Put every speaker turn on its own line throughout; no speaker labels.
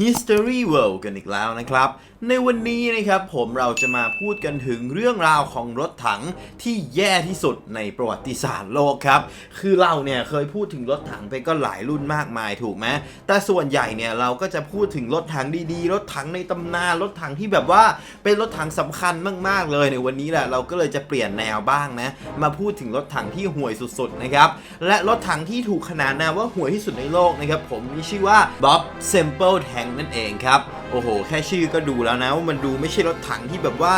History World กันอีกแล้วนะครับ ในวันนี้นะครับผมเราจะมาพูดกันถึงเรื่องราวของรถถังที่แย่ที่สุดในประวัติศาสตร์โลกครับ คือเราเนี่ยเคยพูดถึงรถถังไปก็หลายรุ่นมากมายถูกไหมแต่ส่วนใหญ่เนี่ยเราก็จะพูดถึงรถถังดีๆ รถถังในตำนานรถถังที่แบบว่าเป็นรถถังสำคัญมากๆเลยในวันนี้แหละเราก็เลยจะเปลี่ยนแนวบ้างนะมาพูดถึงรถถังที่ห่วยสุดๆนะครับและรถถังที่ถูกขนานนามว่าห่วยที่สุดในโลกนะครับผมมีชื่อว่า Bob Simple Tank นั่นเองครับ โอ้โห แค่ชื่อก็ดูแล้วนะว่ามันดูไม่ใช่รถถังที่แบบว่า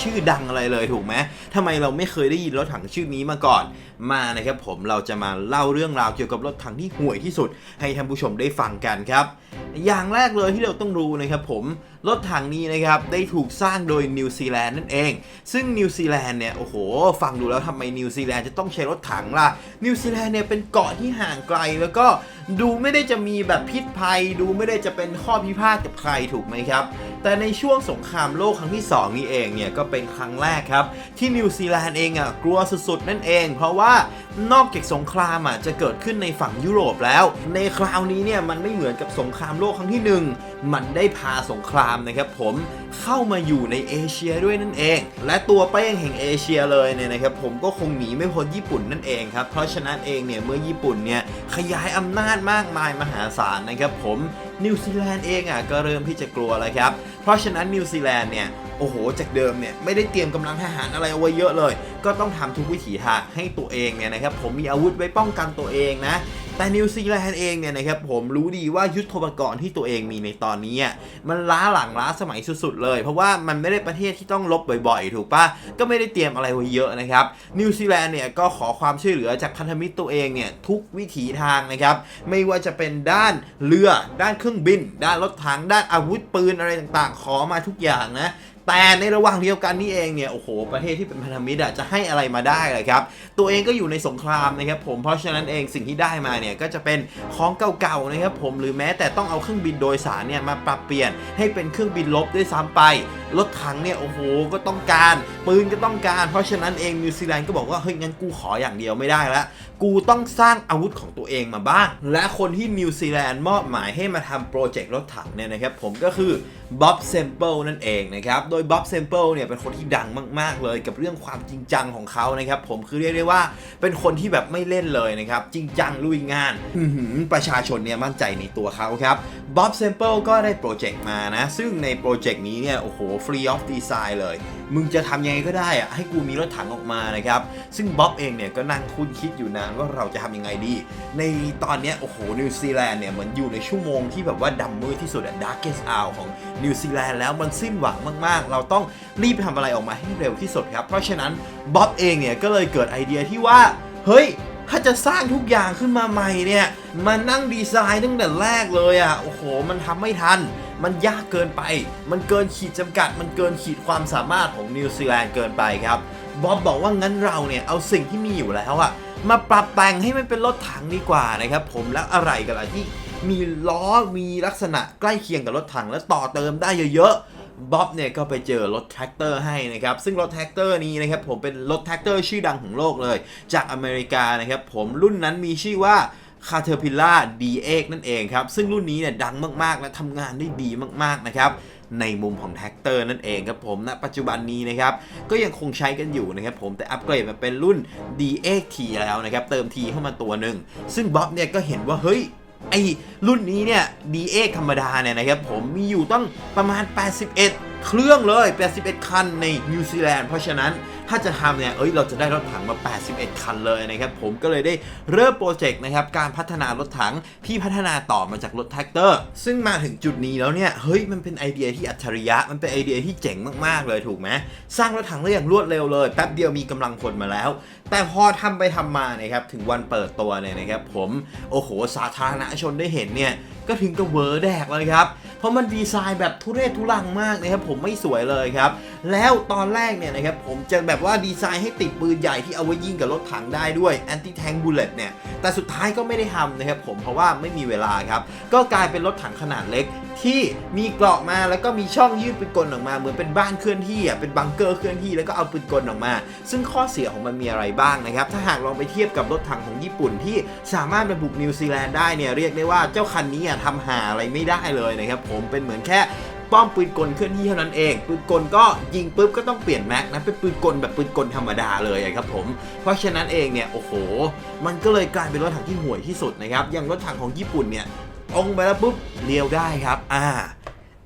ชื่อดังอะไรเลยถูกไหมทำไมเราไม่เคยได้ยินรถถังชื่อนี้มาก่อน มานะครับผมเราจะมาเล่าเรื่องราวเกี่ยวกับรถถังที่ห่วยที่สุด ให้ท่านผู้ชมได้ฟังกันครับ อย่างแรกเลยที่เราต้องรู้นะครับผมรถถังนี้นะครับได้ถูกสร้างโดยนิวซีแลนด์นั่นเอง ซึ่งนิวซีแลนด์เนี่ยโอ้โห ฟังดูแล้วทำไมนิวซีแลนด์จะต้องใช้รถถังล่ะ นิวซีแลนด์เนี่ยเป็นเกาะที่ห่างไกลแล้วก็ดูไม่ได้จะมีแบบพิษภัย ดูไม่ได้จะเป็นข้อพิพาทกับใครถูกไหมครับ แต่ในช่วงสงครามโลกครั้งที่ 2 นี้เองเนี่ย ก็เป็นครั้งแรกครับ ที่นิวซีแลนด์เองอะกลัวสุดๆ นั่นเอง เพราะว่านอกจากสงครามอะจะเกิดขึ้นในฝั่งยุโรปแล้ว ในคราวนี้เนี่ยมันไม่เหมือนกับสงครามโลกครั้งที่หนึ่งมันได้พาสงครามนะครับผม เข้ามาอยู่ในเอเชียด้วยนั่นเอง และตัวเป้งแห่งเอเชียเลยเนี่ยนะครับผมก็คงหนีไม่พ้นญี่ปุ่นนั่นเองครับเพราะฉะนั้นเองเนี่ยเมื่อญี่ปุ่นเนี่ยขยายอำนาจมากมายมหาศาลนะครับผมนิวซีแลนด์เองอะก็เริ่มที่จะกลัวแล้วครับเพราะฉะนั้นนิวซีแลนด์เนี่ยโอ้โห จากเดิมเนี่ยไม่ได้เตรียมกำลังทหารอะไรเอาไว้เยอะเลย ก็ต้องทำทุกวิถีทางให้ตัวเองเนี่ยนะครับผมมีอาวุธไว้ป้องกันตัวเองนะ แต่นิวซีแลนด์เองเนี่ยนะครับผมรู้ดีว่ายุทธปกรณ์ที่ตัวเองมีในตอนนี้มันล้าหลังล้าสมัยสุดๆเลย เพราะว่ามันไม่ได้ประเทศที่ต้องลบบ่อยๆ ถูกปะก็ไม่ได้เตรียมอะไรไว้เยอะนะครับนิวซีแลนด์เนี่ยก็ขอความช่วยเหลือจากพันธมิตรตัวเองเนี่ยทุกวิถีทางนะครับไม่ว่าจะเป็นด้านเรือด้านเครื่องบิน ด้านรถถังด้านอาวุธปืนอะไรต่างๆ ขอมาทุกอย่างนะแต่ในระหว่างเดียวกันนี่เองเนี่ยโอ้โหประเทศที่เป็นพันธมิตรอะจะให้อะไรมาได้เลยครับตัวเองก็อยู่ในสงครามนะครับผมเพราะฉะนั้นเองสิ่งที่ได้มาเนี่ยก็จะเป็นของเก่าๆนะครับผมหรือแม้แต่ต้องเอาเครื่องบินโดยสารเนี่ยมาปรับเปลี่ยนให้เป็นเครื่องบินลบด้วยซ้ำไปรถถังเนี่ยโอ้โหก็ต้องการปืนก็ต้องการ เพราะฉะนั้นเองนิวซีแลนด์ก็บอกว่าเฮ้ยงั้นกูขออย่างเดียวไม่ได้ละกูต้องสร้างอาวุธของตัวเองมาบ้าง และคนที่นิวซีแลนด์มอบหมายให้มาทำโปรเจกต์รถถังเนี่ยนะครับผมก็คือ บ๊อบเซมเปิลนั่นเองนะครับ โดยบ๊อบเซมเปิลเนี่ยเป็นคนที่ดังมากๆเลยกับเรื่องความจริงจังของเขานะครับ ผมคือเรียกได้ว่าเป็นคนที่แบบไม่เล่นเลยนะครับ จริงจังลุยงานประชาชนเนี่ยมั่นใจในตัวเขาครับบ๊อบเซมเปิลก็ได้โปรเจกต์มานะ ซึ่งในโปรเจกต์นี้เนี่ยโอ้โหฟรีออฟดีไซน์เลย มึงจะทำยังไงก็ได้อะให้กูมีรถถังออกมานะครับ ซึ่งบ๊อบเองเนี่ยก็นั่งคุ้นคิดอยู่นานว่าเราจะทำยังไงดี ในตอนนี้โอ้โหนิวซีแลนด์เนี่ยเหมือนอยู่ในชั่วโมงที่แบบว่าดำมืดที่สุดอะ darkest hour ของนิวซีแลนด์แล้วมันสิ้นหวังมาก ๆ เราต้องรีบทำอะไรออกมาให้เร็วที่สุดครับ เพราะฉะนั้นบ๊อบเองเนี่ยก็เลยเกิดไอเดียที่ว่าเฮ้ยถ้าจะสร้างทุกอย่างขึ้นมาใหม่เนี่ย มันนั่งดีไซน์ตั้งแต่แรกเลยอะ่ะ โอ้โห มันทำไม่ทัน มันยากเกินไป มันเกินขีดจำกัด มันเกินขีดความสามารถของนิวซีแลนด์เกินไปครับบ๊อบบอกว่างั้นเราเนี่ยเอาสิ่งที่มีอยู่แล้วอะมาปรับแต่งให้มันเป็นรถถังดีกว่านะครับผมแล้วอะไรกันล่ะที่มีล้อมีลักษณะใกล้เคียงกับรถถังและต่อเติมได้เยอะๆบ๊อบเนี่ยก็ไปเจอรถแท็กเตอร์ให้นะครับ ซึ่งรถแท็กเตอร์นี้นะครับผมเป็นรถแท็กเตอร์ชื่อดังของโลกเลย จากอเมริกานะครับผมรุ่นนั้นมีชื่อว่า Caterpillar D8 นั่นเองครับ ซึ่งรุ่นนี้เนี่ยดังมากๆ และทำงานได้ดีมากๆนะครับในมุมของแท็กเตอร์นั่นเองครับผมณปัจจุบันนี้นะครับก็ยังคงใช้กันอยู่นะครับผมแต่อัปเกรดมาเป็นรุ่น D8T แล้วนะครับเติม T เข้ามาตัวหนึ่ง ซึ่งบ๊อบเนี่ยก็เห็นว่าเฮ้ยไอรุ่นนี้เนี่ย D8 ธรรมดาเนี่ยนะครับผมมีอยู่ต้องประมาณ 81 เครื่องเลย 81 คันในนิวซีแลนด์เพราะฉะนั้น ถ้าจะทำเนี่ย เอ้ย เราจะได้รถถังมา 81 คันเลยนะครับ ผมก็เลยได้เริ่มโปรเจกต์นะครับ การพัฒนารถถังที่พัฒนาต่อมาจากรถแท็กเตอร์ ซึ่งมาถึงจุดนี้แล้วเนี่ย เฮ้ย มันเป็นไอเดียที่อัจฉริยะ มันเป็นไอเดียที่เจ๋งมากๆเลยถูกไหม สร้างรถถังได้อย่างรวดเร็วเลย แป๊บเดียวมีกำลังพลมาแล้ว แต่พอทำไปทำมาเนี่ยครับ ถึงวันเปิดตัวเนี่ยนะครับ ผม โอ้โห สาธารณชนได้เห็นเนี่ย ก็ถึงกับเวอร์แดกเลยครับเพราะมันดีไซน์แบบทุเรศทุรังมากนะครับผมไม่สวยเลยครับ แล้วตอนแรกเนี่ยนะครับผมจะแบบว่าดีไซน์ให้ติดปืนใหญ่ที่เอาไว้ยิงกับรถถังได้ด้วย anti tank bullet เนี่ย แต่สุดท้ายก็ไม่ได้ทำนะครับผมเพราะว่าไม่มีเวลาครับ ก็กลายเป็นรถถังขนาดเล็กที่มีเกราะมาแล้วก็มีช่องยืดปืนกลออกมาเหมือนเป็นบ้านเคลื่อนที่อะเป็นบังเกอร์เคลื่อนที่แล้วก็เอาปืนกลออกมา ซึ่งข้อเสียของมันมีอะไรบ้างนะครับ ถ้าหากลองไปเทียบกับรถถังของญี่ปุ่นที่สามารถไปบุกนิวซีแลนด์ได้เนี่ยเรียกได้ว่าเจ้าคันนี้อะทำหาอะไรไม่ได้เลยนะครับผมเป็นเหมือนแค่ ป้อมปืนกลเคลื่อนที่เท่านั้นเอง ปืนกลก็ยิงปุ๊บก็ต้องเปลี่ยนแม็กนะเป็นปืนกลแบบปืนกลธรรมดาเลยครับผม เพราะฉะนั้นเองเนี่ยโอ้โห มันก็เลยกลายเป็นรถถังที่ห่วยที่สุดนะครับอย่างรถถังของญี่ปุ่นเนี่ยองไปแล้วปุ๊บเลี้ยวได้ครับ อ่า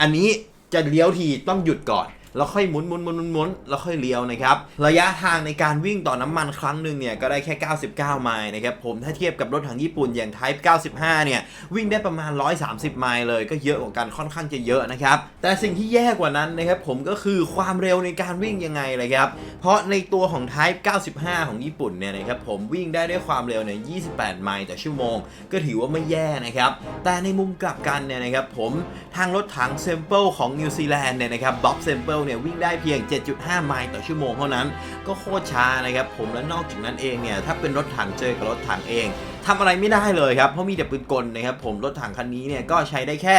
อันนี้จะเลี้ยวทีต้องหยุดก่อน แล้วค่อยหมุนหมุนหมุนหมุนหมุนแล้วค่อยเลี้ยวนะครับ ระยะทางในการวิ่งต่อน้ำมันครั้งหนึ่งเนี่ยก็ได้แค่ 99 ไมล์นะครับผมถ้าเทียบกับรถถังญี่ปุ่นอย่าง Type 95 เนี่ย วิ่งได้ประมาณ 130 ไมล์เลย ก็เยอะกว่ากันค่อนข้างจะเยอะนะครับ แต่สิ่งที่แย่กว่านั้นนะครับผมก็คือความเร็วในการวิ่งยังไงเลยครับ เพราะในตัวของ Type 95 ของญี่ปุ่นเนี่ยนะครับผมวิ่งได้ด้วยความเร็วเนี่ย 28 ไมล์ต่อชั่วโมง ก็ถือว่าไม่แย่นะครับ แต่ในมุมกลับกันเนี่ยนะครับผมทางรถถังเซมเปิลของนิวซีแลนด์เนี่ยนะครับบ๊อบเซมเปิลเนี่ยวิ่งได้เพียง 7.5 ไมล์ต่อชั่วโมงเท่านั้น ก็โคตรช้านะครับผมและนอกจากนั้นเองเนี่ยถ้าเป็นรถถังเจอกับรถถังเอง ทำอะไรไม่ได้เลยครับ เพราะมีแต่ปืนกลนะครับผมรถถังคันนี้เนี่ยก็ใช้ได้แค่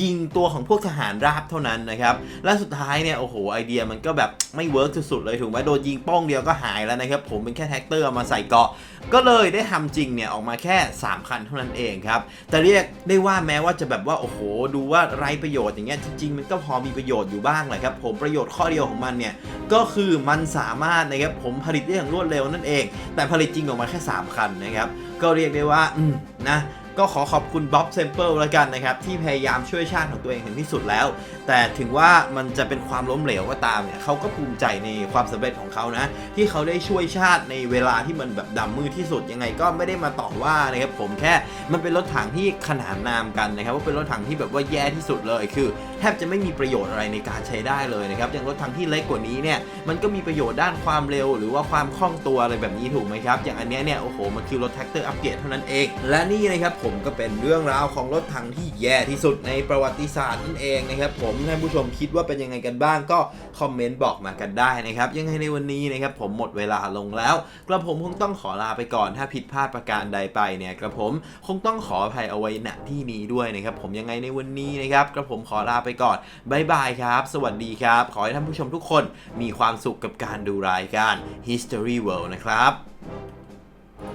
ยิงตัวของพวกทหารราบเท่านั้นนะครับและสุดท้ายเนี่ยโอ้โหไอเดียมันก็แบบไม่เวิร์กสุดๆเลยถูกไหมโดนยิงป้องเดียวก็หายแล้วนะครับผมเป็นแค่แท็กเตอร์เอามาใส่เกาะ ก็เลยได้ทำจริงเนี่ยออกมาแค่ 3 คันเท่านั้นเองครับแต่เรียกได้ว่าแม้ว่าจะแบบว่าโอ้โห ดูว่าไร้ประโยชน์อย่างเงี้ยจริงๆ มันก็พอมีประโยชน์อยู่บ้างแหละครับผมประโยชน์ข้อเดียวของมันเนี่ยก็คือมันสามารถนะครับผมผลิตได้อย่างรวดเร็วนั่นเอง แต่ผลิตจริงออกมาแค่ 3 คันนะครับก็เรียียกได้ว่าอืนะ ก็ขอขอบคุณบ๊อบเซมเปิลแล้วกันนะครับ ที่พยายามช่วยชาติของตัวเองถึงที่สุดแล้ว แต่ถึงว่ามันจะเป็นความล้มเหลวก็ตามเนี่ยเขาก็ภูมิใจในความสำเร็จของเขานะ ที่เขาได้ช่วยชาติในเวลาที่มันแบบดำมืดที่สุดยังไงก็ไม่ได้มาต่อว่านะครับผมแค่มันเป็นรถถังที่ขนานนามกันนะครับว่าเป็นรถถังที่แบบว่าแย่ที่สุดเลยคือ แทบจะไม่มีประโยชน์อะไรในการใช้ได้เลยนะครับอย่างรถถังที่เล็กกว่านี้เนี่ยมันก็มีประโยชน์ด้านความเร็ว หรือว่าความคล่องตัวอะไรแบบนี้ถูกไหมครับอย่างอันเนี้ยเนี่ยโอ้โหมันคือรถแท็กเตอร์อัปเกรดเท่านั้นเอง และนี่นะครับผมก็เป็นเรื่องราวของรถถังที่แย่ที่สุดในประวัติศาสตร์นั่นเองนะครับผมท่านผู้ชมคิดว่าเป็นยังไงกันบ้างก็คอมเมนต์บอกมากันได้นะครับยังไงในวันนี้นะครับผมหมดเวลาลงแล้วกระผมคงต้องขอลาไปก่อน ถ้าผิดพลาดประการใดไปเนี่ยกระผมคงต้องขออภัยเอาไว้ณที่นี้ด้วยนะครับผมยังไงในวันนี้นะครับกระผมขอลาไปก่อนบายบายครับ สวัสดีครับ ขอให้ท่านผู้ชมทุกคนมีความสุขกับการดูรายการ History World นะครับ